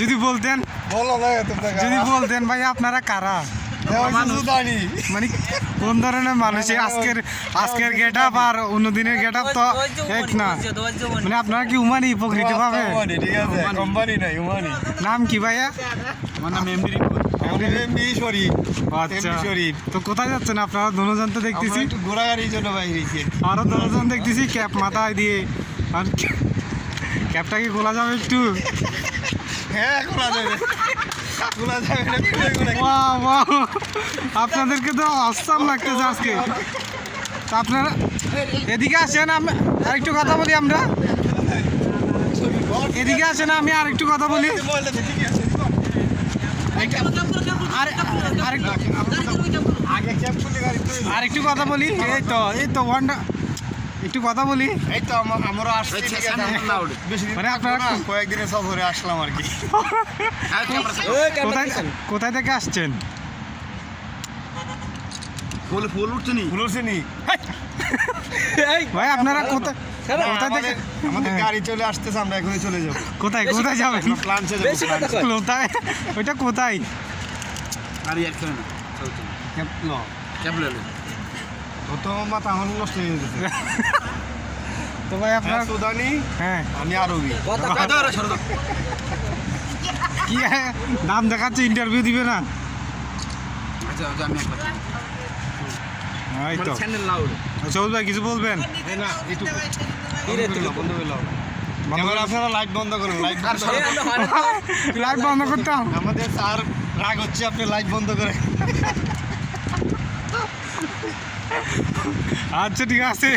যদি বলতেন বলো না তোমরা যদি বলতেন ভাই আপনারা কারা? মানে কোন ধরনের মানুষ? আজকের আজকের গেট আপ আর অন্যদিনের গেট আপ তো এক না। মানে আপনারা কি উমানি প্রকৃতি পাবে ঠিক আছে কোম্পানি নাই উমানি। নাম কি ভাইয়া? আমার নাম এমডি আচ্ছা। তো কোথায় যাচ্ছেন আপনারা? দুজন তো দেখতেছি। জন্য বাইরে আরও দুজন দেখতেছি ক্যাপ মাথায় দিয়ে। আর ক্যাপটা কি খোলা যাবে একটু? হ্যাঁ খোলা যাবে খোলা যাবে আপনাদেরকে তো অসাম লাগতেছে আজকে। তো আপনারা এদিকে আসেন আমি আরেকটু কথা বলি আমরা। এদিকে আসেন আমি আরেকটু কথা বলি। আর আরেকটু কথা বলি। এই তো এই তো ওয়ানটা একটু কথা বলি? এই তো আমরা আসছি দিন মানে আপনারা না, কয়েকদিনের সফরে আসলাম আর কি। কোথায় কোথায় থেকে আসছেন? ফুল ফুল উঠছেনি ফুল উঠছেনি ভাই আপনারা কোথায় কোথায় থেকে আমাদের গাড়ি চলে আসতেছে আমরা এখনই চলে যাব। কোথায় কোথায় যাবেন? আমরা প্লান্টে যাব কোথায়? ওইটা কোথায়? আর ইয়ার না। কত মাথা এখন নষ্ট হয়ে তো ভাই আপনার হ্যাঁ, সুদানি হ্যাঁ আমি আরবি কি নাম দেখাচ্ছে ইন্টারভিউ দিবে না। আচ্ছা আচ্ছা আমি এই তো। চ্যানেল ভাই কিছু বলবেন? না এবার আপনারা লাইট বন্ধ করুন লাইট লাইট বন্ধ করতাম আমাদের স্যার রাগ হচ্ছে আপনি লাইট বন্ধ করে আচ্ছা ঠিক আছে।